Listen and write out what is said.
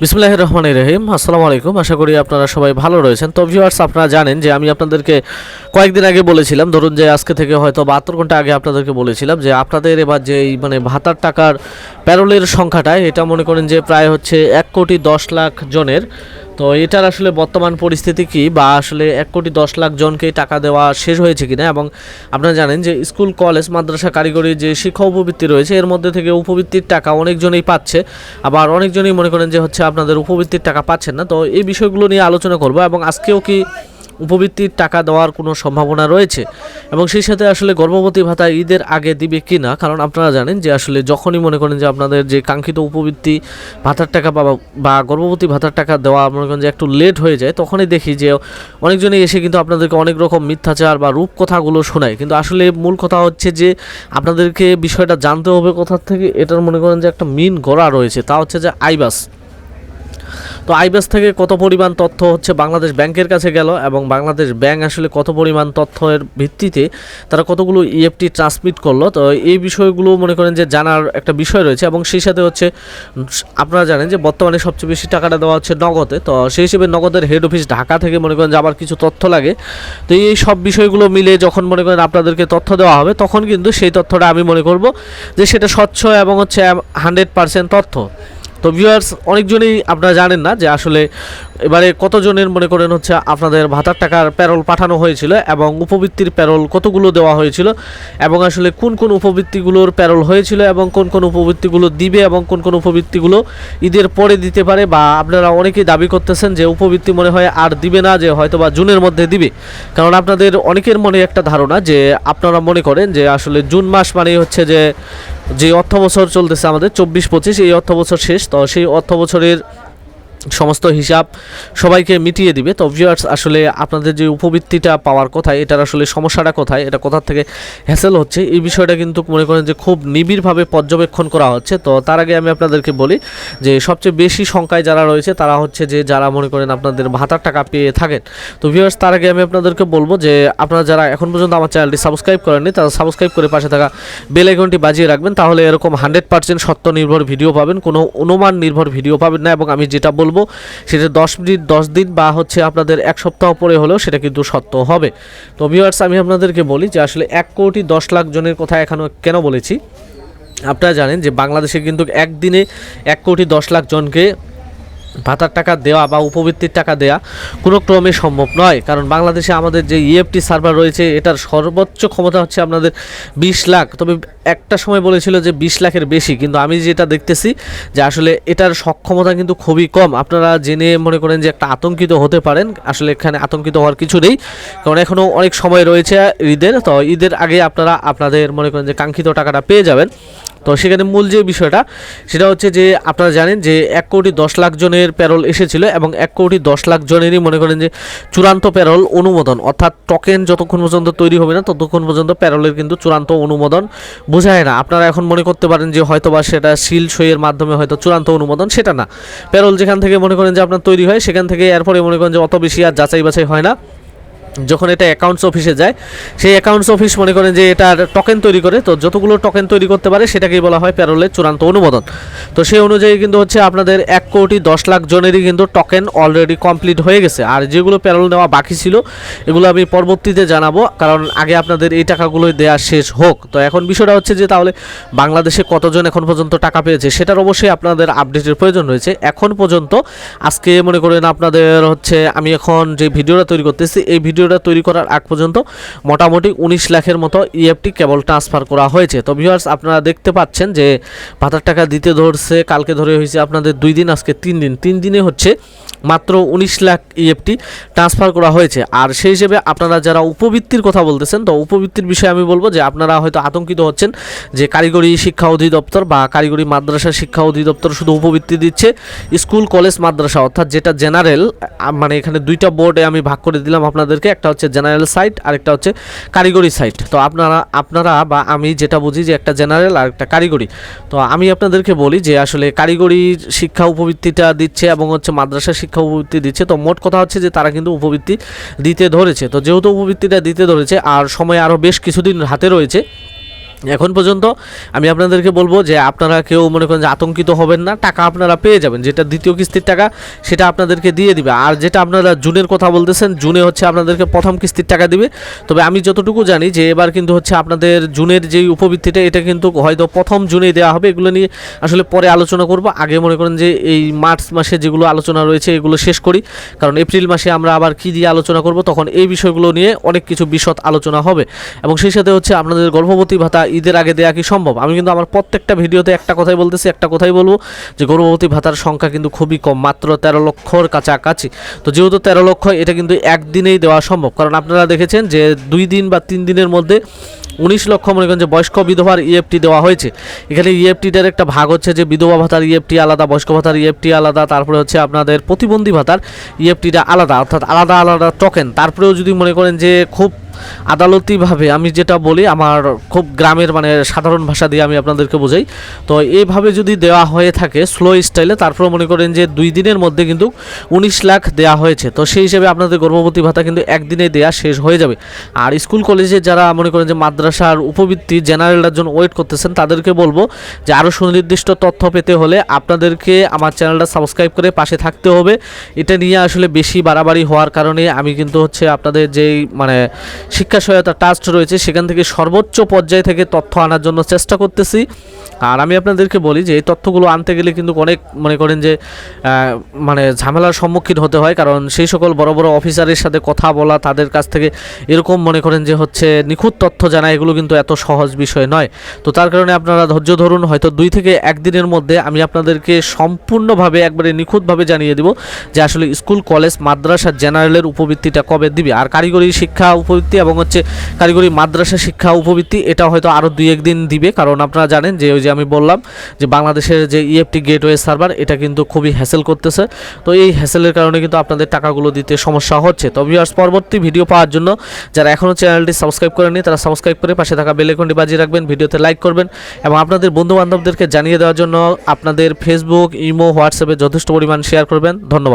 বিসমুল্লাহ রহমান রহিম। আসসালামু আলাইকুম। আশা করি আপনারা সবাই ভালো রয়েছেন। তো ভিউয়ার্স আপনারা জানেন যে আমি আপনাদেরকে কয়েকদিন আগে বলেছিলাম, ধরুন যে আজকে থেকে হয়তো বাহাত্তর ঘণ্টা আগে আপনাদেরকে বলেছিলাম যে আপনাদের এবার যে মানে ভাতার টাকার প্যারোলের সংখ্যাটা, এটা মনে করেন যে প্রায় হচ্ছে এক কোটি দশ লাখ জনের তো এটার আসলে বর্তমান পরিস্থিতি কি? বা আসলে এক কোটি দশ লাখ জনকে টাকা দেওয়া শেষ হয়েছে কিনা? এবং আপনারা জানেন যে স্কুল, কলেজ, মাদ্রাসা কারিগরি যে শিক্ষা উপবৃত্তি রয়েছে, এর মধ্যে থেকে উপবৃত্তির টাকা অনেকজনেই পাচ্ছে। আবার অনেকজনই মনে করেন যে হচ্ছে আপনাদের উপবৃত্তির টাকা পাচ্ছেন না। তো এই বিষয়গুলো নিয়ে আলোচনা করব। এবং আজকেও কি উপবৃত্তির টাকা দেওয়ার কোনো সম্ভাবনা রয়েছে? এবং সেই সাথে আসলে গর্ভবতী ভাতা ঈদের আগে দিবে কি না কারণ আপনারা জানেন যে আসলে যখনই মনে করেন যে আপনাদের যে কাঙ্ক্ষিত উপবৃত্তি ভাতার টাকা বা বা গর্ভবতী ভাতার টাকা দেওয়া মনে করেন যে একটু লেট হয়ে যায়, তখনই দেখি যে অনেকজনই এসে কিন্তু আপনাদেরকে অনেক রকম মিথ্যাচার বা রূপ কথাগুলো শোনায়। কিন্তু আসলে মূল কথা হচ্ছে যে আপনাদেরকে বিষয়টা জানতে হবে কোথার থেকে, এটার মনে করেন যে একটা মিন গড়া রয়েছে। তা হচ্ছে যে আইবাস। তো আইবাস থেকে কত পরিমাণ তথ্য হচ্ছে বাংলাদেশ ব্যাংকের কাছে গেল এবং বাংলাদেশ ব্যাংক আসলে কত পরিমাণ তথ্যের ভিত্তিতে তারা কতগুলো ইএফটি ট্রান্সমিট করল? তো এই বিষয়গুলো মনে করেন যে জানার একটা বিষয় রয়েছে এবং সেই সাথে হচ্ছে, আপনারা জানেন যে বর্তমানে সবচেয়ে বেশি টাকাটা দেওয়া হচ্ছে নগদে। তো সেই হিসেবে নগদের হেড অফিস ঢাকা থেকে মনে করেন যে আবার কিছু তথ্য লাগে। তো এই সব বিষয়গুলো মিলে যখন মনে করেন আপনাদেরকে তথ্য দেওয়া হবে, তখন কিন্তু সেই তথ্যটা আমি মনে করব যে সেটা স্বচ্ছ এবং হচ্ছে হান্ড্রেড পার্সেন্ট তথ্য। তো ভিউয়ার্স অনেকজনই আপনারা জানেন না যে আসলে এবারে কতজনের মনে করেন হচ্ছে আপনাদের ভাতার টাকার প্যারোল পাঠানো হয়েছিল এবং উপবৃত্তির প্যারোল কতগুলো দেওয়া হয়েছিল? এবং আসলে কোন কোন উপবৃত্তিগুলোর প্যারোল হয়েছিল এবং কোন কোন উপবৃত্তিগুলো দিবে এবং কোন কোন উপবৃত্তিগুলো ঈদের পরে দিতে পারে? বা আপনারা অনেকেই দাবি করতেছেন যে উপবৃত্তি মনে হয় আর দিবে না, যে হয়তো বা জুনের মধ্যে দিবে। কারণ আপনাদের অনেকের মনে একটা ধারণা যে আপনারা মনে করেন যে আসলে জুন মাস মানেই হচ্ছে যে যে অর্থ বছর চলতেছে আমাদের, চব্বিশ পঁচিশ, এই অর্থ বছর শেষ। তো সেই অর্থ বছরের সমস্ত হিসাব সবাইকে মিটিয়ে দিবে। তো ভিউয়ার্স আসলে আপনাদের যে উপবৃত্তিটা পাওয়ার কোথায়, এটার আসলে সমস্যাটা কোথায়, এটা কোথা থেকে হ্যাসেল হচ্ছে, এই বিষয়টা কিন্তু মনে করেন যে খুব নিবিড়ভাবে পর্যবেক্ষণ করা হচ্ছে। তো তার আগে আমি আপনাদেরকে বলি যে সবচেয়ে বেশি সংখ্যায় যারা রয়েছে, তারা হচ্ছে যে যারা মনে করেন আপনাদের ভাতার টাকা পেয়ে থাকেন। তো ভিউয়ার্স তার আগে আমি আপনাদেরকে বলব যে আপনারা যারা এখন পর্যন্ত আমার চ্যানেলটি সাবস্ক্রাইব করেননি, তারা সাবস্ক্রাইব করে পাশে থাকা বেল আইকনটি বাজিয়ে রাখবেন। তাহলে এরকম হান্ড্রেড পার্সেন্ট সত্য নির্ভর ভিডিও পাবেন, কোনো অনুমান নির্ভর ভিডিও পাবেন না এবং আমি যেটা বলব সেটা দশ মিনিট দশ দিন বা হচ্ছে আপনাদের এক সপ্তাহ পরে হলেও সেটা কিন্তু সত্য হবে। তো ভিউয়ার্স আমি আপনাদেরকে বলি যে আসলে এক কোটি দশ লাখ জনের কথা এখনও কেন বলেছি? আপনারা জানেন যে বাংলাদেশে কিন্তু একদিনে এক কোটি দশ লাখ জনকে ভাতার টাকা দেওয়া বা উপবৃত্তির টাকা দেওয়া কোনো ক্রমে সম্ভব নয়। কারণ বাংলাদেশে আমাদের যে ইএফটি সার্ভার রয়েছে, এটার সর্বোচ্চ ক্ষমতা হচ্ছে আপনাদের বিশ লাখ। তবে একটা সময় বলেছিল যে বিশ লাখের বেশি, কিন্তু আমি যেটা দেখতেছি যে আসলে এটার সক্ষমতা কিন্তু খুবই কম। আপনারা জেনে মনে করেন যে একটা আতঙ্কিত হতে পারেন। আসলে এখানে আতঙ্কিত হওয়ার কিছু নেই, কারণ এখনও অনেক সময় রয়েছে ঈদের। তো ঈদের আগে আপনারা আপনাদের মনে করেন যে কাঙ্ক্ষিত টাকাটা পেয়ে যাবেন। তো সেখানে মূল যে বিষয়টা, সেটা হচ্ছে যে আপনারা জানেন যে এক কোটি দশ লাখ জনের প্যারোল এসেছিল এবং এক কোটি দশ লাখ জনেরই মনে করেন যে চূড়ান্ত প্যারোল অনুমোদন, অর্থাৎ টোকেন যতক্ষণ পর্যন্ত তৈরি হবে না, ততক্ষণ পর্যন্ত প্যারোলের কিন্তু চূড়ান্ত অনুমোদন বোঝায় না। আপনারা এখন মনে করতে পারেন যে হয়তো বা সেটা সিল সইয়ের মাধ্যমে হয়তো চূড়ান্ত অনুমোদন, সেটা না। প্যারোল যেখান থেকে মনে করেন যে আপনার তৈরি হয়, সেখান থেকে এরপরে মনে করেন যে অত বেশি আর যাচাই বাছাই হয় না। যখন এটা অ্যাকাউন্টস অফিসে যায়, সেই অ্যাকাউন্টস অফিস মনে করেন যে এটার টোকেন তৈরি করে, তো যতগুলো টোকেন তৈরি করতে পারে সেটাকেই বলা হয় প্যারোলের চূড়ান্ত অনুমোদন। তো সেই অনুযায়ী কিন্তু হচ্ছে আপনাদের এক কোটি দশ লাখ জনেরই কিন্তু টোকেন অলরেডি কমপ্লিট হয়ে গেছে। আর যেগুলো প্যারোল নেওয়া বাকি ছিল, এগুলো আমি পরবর্তীতে জানাব, কারণ আগে আপনাদের এই টাকাগুলোই দেওয়া শেষ হোক। তো এখন বিষয়টা হচ্ছে যে তাহলে বাংলাদেশে কতজন এখন পর্যন্ত টাকা পেয়েছে, সেটার অবশ্যই আপনাদের আপডেটের প্রয়োজন রয়েছে। এখন পর্যন্ত আজকে মনে করেন আপনাদের হচ্ছে, আমি এখন যে ভিডিওটা তৈরি করতেছি, এই ভিডিওটা তৈরি করার আগ পর্যন্ত মোটামুটি উনিশ লাখের মতো ইএফটি কেবল ট্রান্সফার করা হয়েছে। তো ভিউয়ার্স আপনারা দেখতে পাচ্ছেন যে ভাতার টাকা দিতে ধরছে, কালকে ধরে হয়েছে আপনাদের দুই দিন, আজকে তিন দিন। তিন দিনে হচ্ছে মাত্র উনিশ লাখ ইএফটি ট্রান্সফার করা হয়েছে। আর সেই হিসেবে আপনারা যারা উপবৃত্তির কথা বলতেছেন, তো উপবৃত্তির বিষয়ে আমি বলব যে আপনারা হয়তো আতঙ্কিত হচ্ছেন যে কারিগরি শিক্ষা অধিদপ্তর বা কারিগরি মাদ্রাসা শিক্ষা অধিদপ্তর শুধু উপবৃত্তি দিচ্ছে, স্কুল, কলেজ, মাদ্রাসা, অর্থাৎ যেটা জেনারেল মানে এখানে দুইটা বোর্ডে আমি ভাগ করে দিলাম আপনাদেরকে। একটা হচ্ছে জেনারেল সাইট আর একটা হচ্ছে কারিগরি সাইট তো আপনারা আপনারা বা আমি যেটা বুঝি যে একটা জেনারেল আর একটা কারিগরি। তো আমি আপনাদেরকে বলি যে আসলে কারিগরি শিক্ষা উপবৃত্তিটা দিচ্ছে এবং হচ্ছে মাদ্রাসা শিক্ষা উপবৃত্তি দিচ্ছে। তো মোট কথা হচ্ছে যে তারা কিন্তু উপবৃত্তি দিতে ধরেছে। তো যেহেতু উপবৃত্তিটা দিতে ধরেছে, আর সময় আরও বেশ কিছুদিন হাতে রয়েছে এখন পর্যন্ত আমি আপনাদেরকে বলব যে আপনারা কেউ মনে করেন যে আতঙ্কিত হবেন না, টাকা আপনারা পেয়ে যাবেন। যেটা দ্বিতীয় কিস্তির টাকা, সেটা আপনাদেরকে দিয়ে দিবে। আর যেটা আপনারা জুনের কথা বলতেছেন, জুনে হচ্ছে আপনাদেরকে প্রথম কিস্তির টাকা দিবে। তবে আমি যতটুকু জানি যে এবার কিন্তু হচ্ছে আপনাদের জুনের যেই উপবৃত্তিটা, এটা কিন্তু হয়তো প্রথম জুনেই দেওয়া হবে। এগুলো নিয়ে আসলে পরে আলোচনা করব। আগে মনে করেন যে এই মার্চ মাসে যেগুলো আলোচনা রয়েছে, এগুলো শেষ করি। কারণ এপ্রিল মাসে আমরা আবার কি দিয়ে আলোচনা করব, তখন এই বিষয়গুলো নিয়ে অনেক কিছু বিশদ আলোচনা হবে। এবং সেই সাথে হচ্ছে আপনাদের গর্ভবতী ভাতা ঈদের আগে দেওয়া কি সম্ভব? আমি কিন্তু আমার প্রত্যেকটা ভিডিওতে একটা কথাই বলতেছি, একটা কথাই বলব যে গর্ভবতী ভাতার সংখ্যা কিন্তু খুবই কম, মাত্র তেরো লক্ষর কাছাকাছি। তো যেহেতু তেরো লক্ষ, এটা কিন্তু একদিনেই দেওয়া সম্ভব। কারণ আপনারা দেখেছেন যে দুই দিন বা তিন দিনের মধ্যে উনিশ লক্ষ মনে করেন যে বয়স্ক বিধবার ইএফটি দেওয়া হয়েছে। এখানে ইএফটিটার একটা ভাগ হচ্ছে যে বিধবা ভাতার ইএফটি আলাদা, বয়স্ক ভাতার ইএফটি আলাদা, তারপরে হচ্ছে আপনাদের প্রতিবন্ধী ভাতার ইএফটিটা আলাদা, অর্থাৎ আলাদা আলাদা টোকেন তারপরেও যদি মনে করেন যে খুব আদালতিভাবে আমি যেটা বলি, আমার খুব গ্রামের মানে সাধারণ ভাষা দিয়ে আমি আপনাদেরকে বোঝাই। তো এইভাবে যদি দেওয়া হয়ে থাকে স্লো স্টাইলে তারপরে মনে করেন যে দুই দিনের মধ্যে কিন্তু উনিশ লাখ দেওয়া হয়েছে। তো সেই হিসেবে আপনাদের গর্ভবতী ভাতা কিন্তু একদিনে দেওয়া শেষ হয়ে যাবে। আর স্কুল কলেজে যারা মনে করেন যে মাদ্রাসার উপবৃত্তি জেনারেলটার জন্য ওয়েট করতেছেন, তাদেরকে বলব যে আরও সুনির্দিষ্ট তথ্য পেতে হলে আপনাদেরকে আমার চ্যানেলটা সাবস্ক্রাইব করে পাশে থাকতে হবে। এটা নিয়ে আসলে বেশি বাড়াবাড়ি হওয়ার কারণে আমি কিন্তু হচ্ছে আপনাদের যেই মানে শিক্ষা সহায়তা ট্রাস্ট রয়েছে, সেখান থেকে সর্বোচ্চ পর্যায় থেকে তথ্য আনার জন্য চেষ্টা করতেছি। আর আমি আপনাদেরকে বলি যে, এই তথ্যগুলো আনতে গেলে কিন্তু অনেক মনে করেন যে মানে ঝামেলার সম্মুখীন হতে হয়, কারণ সেই সকল বড় বড় অফিসারের সাথে কথা বলা, তাদের কাছ থেকে এরকম মনে করেন যে, হচ্ছে নিখুঁত তথ্য জানা, এগুলো কিন্তু এত সহজ বিষয় নয়। তো তার কারণে আপনারা ধৈর্য ধরুন, হয়তো দুই থেকে একদিনের মধ্যে আমি আপনাদেরকে সম্পূর্ণভাবে একবারে নিখুঁতভাবে জানিয়ে দিব যে, আসলে স্কুল, কলেজ, মাদ্রাসা জেনারেলের উপবৃত্তিটা কবে দিবে। আর কারিগরি শিক্ষা উপবৃত্তি এবং হচ্ছে কারিগরি মাদ্রাসা শিক্ষা উপবৃত্তি এটা হয়তো আরও দুই একদিন দিবে। কারণ আপনারা জানেন যে ওই যে আমি বললাম যে বাংলাদেশের যে ইএফটি গেটওয়ে সার্ভার এটা কিন্তু খুবই হ্যাসেল করতেছে। তো এই হ্যাসেলের কারণে কিন্তু আপনাদের টাকাগুলো দিতে সমস্যা হচ্ছে। তো ভিউয়ার্স পরবর্তী ভিডিও পাওয়ার জন্য যারা এখনও চ্যানেলটি সাবস্ক্রাইব করেনি তারা সাবস্ক্রাইব করে পাশে থাকা বেলেকনটি বাজিয়ে রাখবেন, ভিডিওতে লাইক করবেন এবং আপনাদের বন্ধু বান্ধবদেরকে জানিয়ে দেওয়ার জন্য আপনাদের ফেসবুক ইমো হোয়াটসঅ্যাপে যথেষ্ট পরিমাণ শেয়ার করবেন। ধন্যবাদ।